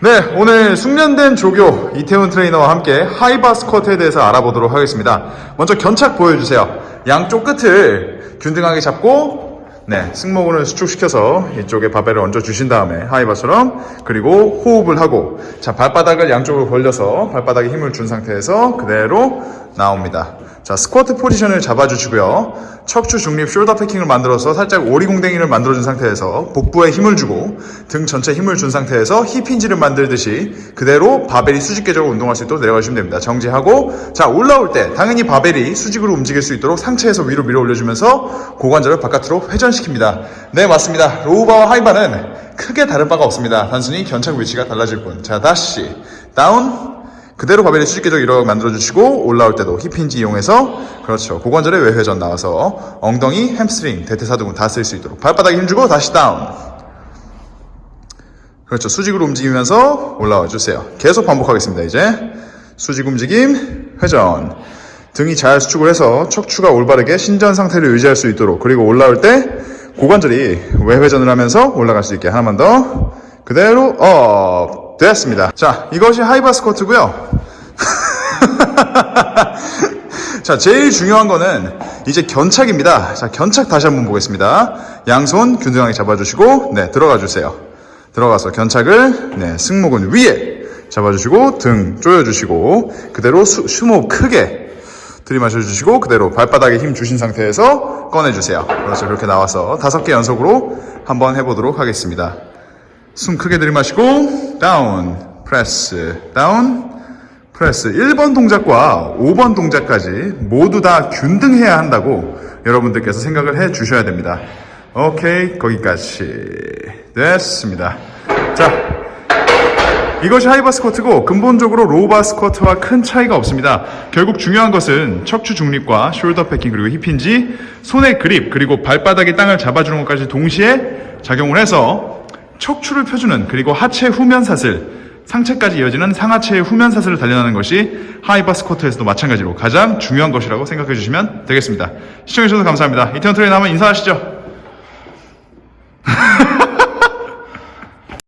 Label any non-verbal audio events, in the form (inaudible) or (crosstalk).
네, 오늘 숙련된 조교 이태훈 트레이너와 함께 하이바 스쿼트에 대해서 알아보도록 하겠습니다. 먼저 견착 보여주세요. 양쪽 끝을 균등하게 잡고 네, 승모근을 수축시켜서 이쪽에 바벨을 얹어 주신 다음에 하이바처럼 그리고 호흡을 하고 자 발바닥을 양쪽으로 벌려서 발바닥에 힘을 준 상태에서 그대로 나옵니다. 자 스쿼트 포지션을 잡아주시고요. 척추 중립 숄더 패킹을 만들어서 살짝 오리공댕이를 만들어준 상태에서 복부에 힘을 주고 등 전체 힘을 준 상태에서 힙힌지를 만들듯이 그대로 바벨이 수직계적으로 운동할 수 있도록 내려가시면 됩니다. 정지하고 자 올라올 때 당연히 바벨이 수직으로 움직일 수 있도록 상체에서 위로 밀어 올려주면서 고관절을 바깥으로 회전시킵니다. 네 맞습니다. 로우바와 하이바는 크게 다른 바가 없습니다. 단순히 견착 위치가 달라질 뿐. 자 다시 다운 그대로 바벨이 수직계적 이렇게 만들어주시고 올라올 때도 힙힌지 이용해서 그렇죠. 고관절의 외회전 나와서 엉덩이, 햄스트링, 대퇴사두근 다 쓸 수 있도록 발바닥에 힘주고 다시 다운. 그렇죠. 수직으로 움직이면서 올라와 주세요. 계속 반복하겠습니다 이제. 수직 움직임 회전. 등이 잘 수축을 해서 척추가 올바르게 신전 상태를 유지할 수 있도록 그리고 올라올 때 고관절이 외회전을 하면서 올라갈 수 있게 하나만 더 그대로 업 됐습니다 자 이것이 하이바 스쿼트고요 (laughs) 자, 제일 중요한 거는 이제 견착입니다. 자, 견착 다시 한번 보겠습니다. 양손 균등하게 잡아주시고, 네, 들어가 주세요. 들어가서 견착을, 네, 승모근 위에 잡아주시고, 등 조여주시고, 그대로 수, 숨호흡 크게 들이마셔 주시고, 그대로 발바닥에 힘 주신 상태에서 꺼내주세요. 그렇죠. 그렇게 나와서 다섯 개 연속으로 한번 해보도록 하겠습니다. 숨 크게 들이마시고, 다운, 프레스, 다운, 프레스 1번 동작과 5번 동작까지 모두 다 균등해야 한다고 여러분들께서 생각을 해 주셔야 됩니다. 오케이, 거기까지. 됐습니다. 자, 이것이 하이바 스쿼트고 근본적으로 로우바 스쿼트와 큰 차이가 없습니다. 결국 중요한 것은 척추 중립과 숄더 패킹 그리고 힙힌지, 손의 그립 그리고 발바닥이 땅을 잡아주는 것까지 동시에 작용을 해서 척추를 펴주는 그리고 하체 후면 사슬 상체까지 이어지는 상하체의 후면 사슬을 단련하는 것이 하이바 스쿼트에서도 마찬가지로 가장 중요한 것이라고 생각해 주시면 되겠습니다. 시청해 주셔서 감사합니다. 이태원 트레이너 한번 인사하시죠. (laughs)